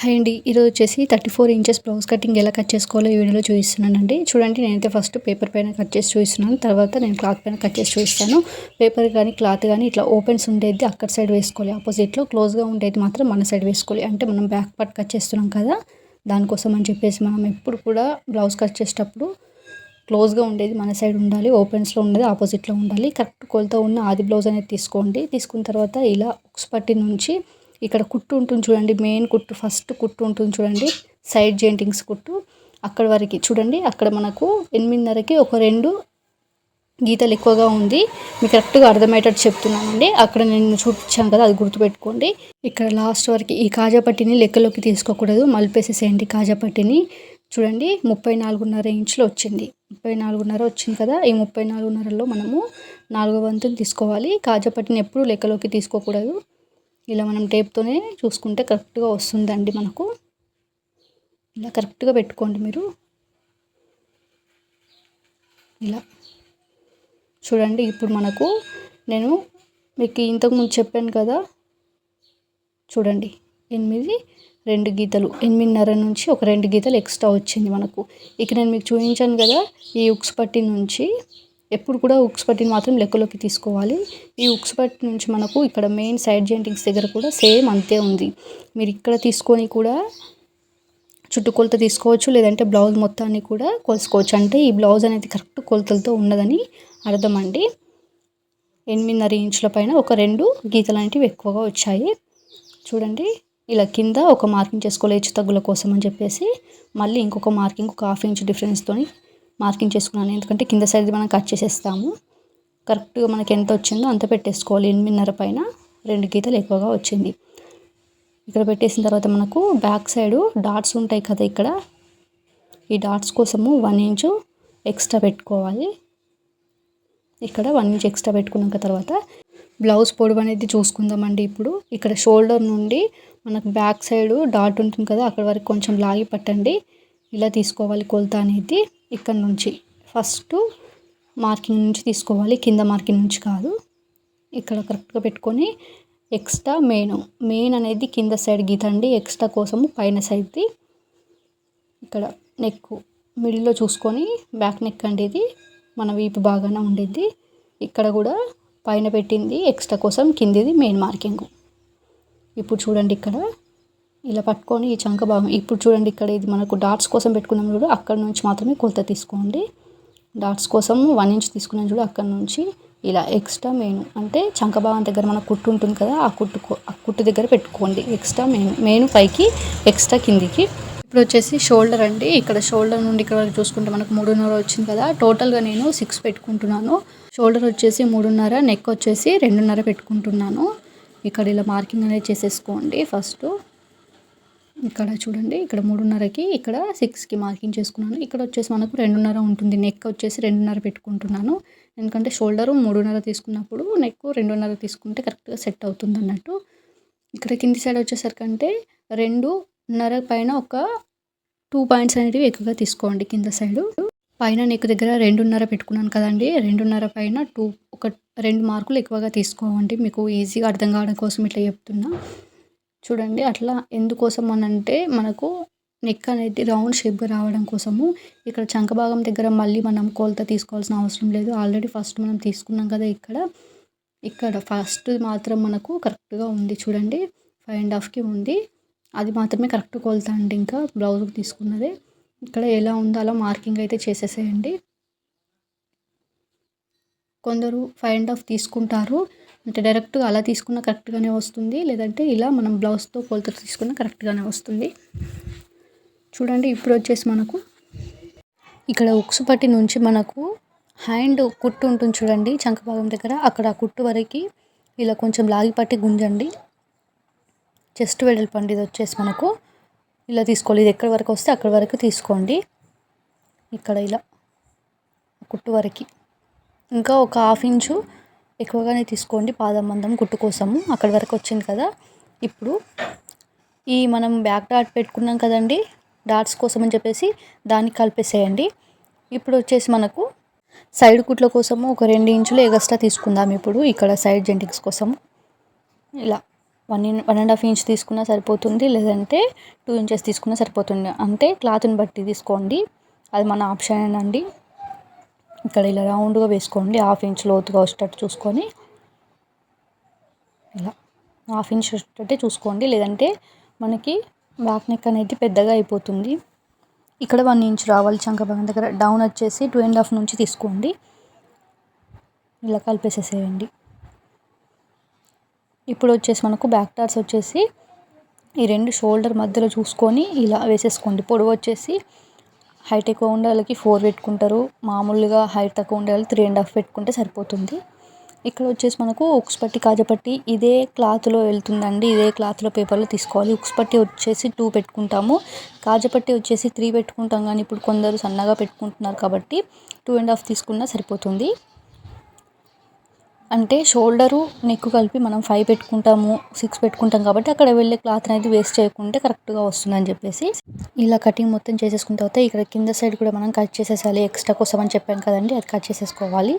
Hi అండి. ఈరోజు వచ్చేసి thirty four inches blouse cutting ఎలా కట్ చేసుకోవాలో ఈ వీడియోలో చూపిస్తున్నానండి. చూడండి నేనైతే ఫస్ట్ పేపర్ పైన కట్ చేసి చూపిస్తున్నాను. తర్వాత నేను క్లాత్ పైన కట్ చేసి చూపిస్తాను. పేపర్ కానీ క్లాత్ కానీ ఇట్లా ఓపెన్స్ ఉండేది అక్కడ సైడ్ వేసుకోవాలి. ఆపోజిట్లో క్లోజ్గా ఉండేది మాత్రం మన సైడ్ వేసుకోవాలి. అంటే మనం బ్యాక్ పార్ట్ కట్ చేస్తున్నాం కదా దానికోసం అని చెప్పేసి మనం ఎప్పుడు కూడా బ్లౌజ్ కట్ చేసేటప్పుడు క్లోజ్గా ఉండేది మన సైడ్ ఉండాలి ఓపెన్స్లో ఉండేది ఆపోజిట్లో ఉండాలి. కరెక్ట్ కొలత ఉన్న ఆది బ్లౌజ్ అనేది తీసుకోండి. తీసుకున్న తర్వాత ఇలా ఉక్స్ పట్టి నుంచి ఇక్కడ కుట్టు ఉంటుంది చూడండి మెయిన్ కుట్టు ఫస్ట్ కుట్టు ఉంటుంది చూడండి సైడ్ జెయింటింగ్స్ కుట్టు. అక్కడ వరకు చూడండి అక్కడ మనకు ఎనిమిదిన్నరకి ఒక రెండు గీతలు ఎక్కువగా ఉంది. మీకు కరెక్ట్గా అర్థమయ్యేటట్టు చెప్తున్నానండి. అక్కడ నేను చూపించాను కదా అది గుర్తుపెట్టుకోండి. ఇక్కడ లాస్ట్ వరకు ఈ కాజాపట్టిని లెక్కలోకి తీసుకోకూడదు. మలిపేసేసేయండి కాజాపట్టిని. చూడండి ముప్పై నాలుగున్నర ఇంచులు వచ్చింది. ముప్పై నాలుగున్నర వచ్చింది కదా ఈ ముప్పై నాలుగున్నరలో మనము నాలుగో వంతులు తీసుకోవాలి. కాజాపట్టిని ఎప్పుడు లెక్కలోకి తీసుకోకూడదు. ఇలా మనం టేప్తోనే చూసుకుంటే కరెక్ట్గా వస్తుందండి మనకు. ఇలా కరెక్ట్గా పెట్టుకోండి మీరు. ఇలా. చూడండి ఇప్పుడు మనకు నేను మీకు ఇంతకుముందు చెప్పాను కదా. చూడండి ఎనిమిది రెండు గీతలు. ఎనిమిదిన్నర నుంచి ఒక రెండు గీతలు ఎక్స్ట్రా వచ్చింది మనకు. ఇక నేను మీకు చూపించాను కదా ఈ ఉక్స్ పట్టి నుంచి. ఎప్పుడు కూడా ఉక్స్ పట్టిని మాత్రం లెక్కలోకి తీసుకోవాలి. ఈ ఉక్స్ పట్టి నుంచి మనకు ఇక్కడ మెయిన్ సైడ్ జెంటింగ్స్ దగ్గర కూడా సేమ్ అంతే ఉంది. మీరు ఇక్కడ తీసుకొని కూడా చుట్టుకొలత తీసుకోవచ్చు లేదంటే బ్లౌజ్ మొత్తాన్ని కూడా కొలుసుకోవచ్చు. అంటే ఈ బ్లౌజ్ అనేది కరెక్ట్ కొలతలతో ఉన్నదని అర్థం అండి ఎనిమిదిన్నర ఇంచుల పైన ఒక రెండు గీతలు అనేటివి ఎక్కువగా వచ్చాయి. చూడండి ఇలా కింద ఒక మార్కింగ్ చేసుకోవాలి హెచ్చు తగ్గుల కోసం అని చెప్పేసి మళ్ళీ ఇంకొక మార్కింగ్ ఒక హాఫ్ ఇంచ్ డిఫరెన్స్తో మార్కింగ్ చేసుకున్నాను. ఎందుకంటే కింద సైడ్ మనం కట్ చేసేస్తాము. కరెక్ట్గా మనకి ఎంత వచ్చిందో అంత పెట్టేసుకోవాలి. ఎనిమిదిన్నర పైన రెండు గీతలు ఎక్కువగా వచ్చింది. ఇక్కడ పెట్టేసిన తర్వాత మనకు బ్యాక్ సైడ్ డాట్స్ ఉంటాయి కదా ఇక్కడ. ఈ డాట్స్ కోసము వన్ ఇంచు ఎక్స్ట్రా పెట్టుకోవాలి. ఇక్కడ వన్ ఇంచ్ ఎక్స్ట్రా పెట్టుకున్నాక తర్వాత బ్లౌజ్ పొడవు అనేది చూసుకుందామండి ఇప్పుడు. ఇక్కడ షోల్డర్ నుండి మనకు బ్యాక్ సైడ్ డాట్ ఉంటుంది కదా అక్కడ వరకు కొంచెం లాగి పట్టండి. ఇలా తీసుకోవాలి కొలత అనేది. ఇక్కడ నుంచి ఫస్ట్ మార్కింగ్ నుంచి తీసుకోవాలి కింద మార్కింగ్ నుంచి కాదు. ఇక్కడ కరెక్ట్గా పెట్టుకొని ఎక్స్ట్రా మెయిన్ మెయిన్ అనేది కింద సైడ్ గీతండి ఎక్స్ట్రా కోసము పైన సైడ్ది ఇక్కడ నెక్ మిడిల్లో చూసుకొని బ్యాక్ నెక్ అండి ఇది మన వీపు బాగానే ఉండేది ఇక్కడ కూడా పైన పెట్టింది ఎక్స్ట్రా కోసం కిందిది మెయిన్ మార్కింగ్. ఇప్పుడు చూడండి ఇక్కడ ఇలా పట్టుకొని ఈ చంక భాగం ఇప్పుడు చూడండి ఇక్కడ ఇది మనకు డాట్స్ కోసం పెట్టుకున్నాం చూడు అక్కడ నుంచి మాత్రమే కొలత తీసుకోండి. డాట్స్ కోసం వన్ ఇంచ్ తీసుకున్నాం చూడు అక్కడ నుంచి ఇలా ఎక్స్ట్రా మెయిన్ అంటే చంక భాగం దగ్గర మన కుట్టు ఉంటుంది కదా ఆ కుట్టు ఆ కుట్టు దగ్గర పెట్టుకోండి. ఎక్స్ట్రా మెయిన్ మెయిన్ పైకి ఎక్స్ట్రా కిందికి. ఇప్పుడు వచ్చేసి షోల్డర్ అండి. ఇక్కడ షోల్డర్ నుండి ఇక్కడ వరకు చూసుకుంటే మనకు మూడున్నర వచ్చింది కదా టోటల్గా నేను సిక్స్ పెట్టుకుంటున్నాను. షోల్డర్ వచ్చేసి మూడున్నర నెక్ వచ్చేసి రెండున్నర పెట్టుకుంటున్నాను. ఇక్కడ ఇలా మార్కింగ్ అనేది చేసేసుకోండి ఫస్ట్ ఇక్కడ చూడండి ఇక్కడ మూడున్నరకి ఇక్కడ సిక్స్కి మార్కింగ్ చేసుకున్నాను. ఇక్కడ వచ్చేసి మనకు రెండున్నర ఉంటుంది. నెక్ వచ్చేసి రెండున్నర పెట్టుకుంటున్నాను. ఎందుకంటే షోల్డరు మూడున్నర తీసుకున్నప్పుడు నెక్ రెండున్నర తీసుకుంటే కరెక్ట్గా సెట్ అవుతుంది అన్నట్టు. ఇక్కడ కింది సైడ్ వచ్చేసరికి అంటే రెండున్నర పైన ఒక టూ పాయింట్స్ అనేటివి ఎక్కువగా తీసుకోండి కింద సైడు. పైన నెక్ దగ్గర రెండున్నర పెట్టుకున్నాను కదండి. రెండున్నర పైన టూ ఒక రెండు మార్కులు ఎక్కువగా తీసుకోవండి మీకు ఈజీగా అర్థం కావడం కోసం ఇట్లా చెప్తున్నా. చూడండి అట్లా ఎందుకోసం అని అంటే మనకు నెక్ అనేది రౌండ్ షేప్గా రావడం కోసము ఇక్కడ చంక భాగం దగ్గర మళ్ళీ మనం కొలత తీసుకోవాల్సిన అవసరం లేదు. ఆల్రెడీ ఫస్ట్ మనం తీసుకున్నాం కదా ఇక్కడ. ఇక్కడ ఫస్ట్ మాత్రం మనకు కరెక్ట్గా ఉంది చూడండి ఫైవ్ అండ్ హాఫ్కి ఉంది. అది మాత్రమే కరెక్ట్ కొలత అండి ఇంకా బ్లౌజ్కి తీసుకున్నదే. ఇక్కడ ఎలా ఉందో అలా మార్కింగ్ అయితే చేసేసేయండి. కొందరు ఫైవ్ అండ్ హాఫ్ తీసుకుంటారు. అంటే డైరెక్ట్గా అలా తీసుకున్న కరెక్ట్గానే వస్తుంది. లేదంటే ఇలా మనం బ్లౌజ్తో కొలత తీసుకున్న కరెక్ట్గానే వస్తుంది. చూడండి ఇప్పుడు వచ్చేసి మనకు ఇక్కడ ఉక్సు పట్టి నుంచి మనకు హ్యాండ్ కుట్టు ఉంటుంది చూడండి చంక భాగం దగ్గర. అక్కడ కుట్టు వరకు ఇలా కొంచెం లాగి పట్టి గుంజండి. చెస్ట్ వెడల్పండి ఇది వచ్చేసి మనకు. ఇలా తీసుకోవాలి. ఇది ఎక్కడి వరకు వస్తే అక్కడి వరకు తీసుకోండి. ఇక్కడ ఇలా కుట్టు వరకు. ఇంకా ఒక హాఫ్ ఇంచు ఎక్కువగానే తీసుకోండి పాదం మందం కుట్టు కోసము అక్కడి వరకు వచ్చింది కదా. ఇప్పుడు ఈ మనం బ్యాక్ డాట్ పెట్టుకున్నాం కదండి. డాట్స్ కోసం అని చెప్పేసి దాన్ని కలిపేసేయండి. ఇప్పుడు వచ్చేసి మనకు సైడ్ కుట్ల కోసము ఒక రెండు ఇంచులు ఎగస్ట్రా తీసుకుందాం ఇప్పుడు. ఇక్కడ సైడ్ జెంటింగ్స్ కోసం ఇలా one in one and half inch తీసుకున్నా సరిపోతుంది. లేదంటే టూ ఇంచెస్ తీసుకున్నా సరిపోతుంది. అంటే క్లాత్ని బట్టి తీసుకోండి. అది మన ఆప్షన్ అండి. ఇక్కడ ఇలా రౌండ్గా వేసుకోండి. హాఫ్ ఇంచ్ లోతుగా వచ్చేటట్టు చూసుకొని ఇలా హాఫ్ ఇంచ్ వచ్చేటట్టే చూసుకోండి. లేదంటే మనకి బ్యాక్ నెక్ అనేది పెద్దగా అయిపోతుంది. ఇక్కడ వన్ ఇంచ్ రావాలి చంక భాగం దగ్గర. డౌన్ వచ్చేసి టూ అండ్ హాఫ్ నుంచి తీసుకోండి. ఇలా కలిపేసేసేయండి. ఇప్పుడు వచ్చేసి మనకు బ్యాక్ టార్స్ వచ్చేసి ఈ రెండు షోల్డర్ మధ్యలో చూసుకొని ఇలా వేసేసుకోండి. పొడవు వచ్చేసి హైట్ ఎక్కువ ఉండే వాళ్ళకి ఫోర్ పెట్టుకుంటారు. మామూలుగా హైట్ తక్కువ ఉండే వాళ్ళు త్రీ అండ్ హాఫ్ పెట్టుకుంటే సరిపోతుంది. ఇక్కడ వచ్చేసి మనకు ఉక్స్ పట్టి కాజపట్టి ఇదే క్లాత్లో వెళ్తుందండి. ఇదే క్లాత్లో పేపర్లో తీసుకోవాలి. ఉక్స్ పట్టి వచ్చేసి టూ పెట్టుకుంటాము. కాజపట్టి వచ్చేసి త్రీ పెట్టుకుంటాం. కానీ ఇప్పుడు కొందరు సన్నగా పెట్టుకుంటున్నారు కాబట్టి టూ అండ్ హాఫ్ తీసుకున్నా సరిపోతుంది. అంటే షోల్డరు నెక్ కలిపి మనం ఫైవ్ పెట్టుకుంటాము సిక్స్ పెట్టుకుంటాం కాబట్టి అక్కడ వెళ్ళే క్లాత్ అనేది వేస్ట్ చేయకుంటే కరెక్ట్గా వస్తుందని చెప్పేసి ఇలా కటింగ్ మొత్తం చేసేసుకున్న తర్వాత ఇక్కడ కింద సైడ్ కూడా మనం కట్ చేసేసాలి ఎక్స్ట్రా కోసం అని చెప్పాను కదండి అది కట్ చేసేసుకోవాలి.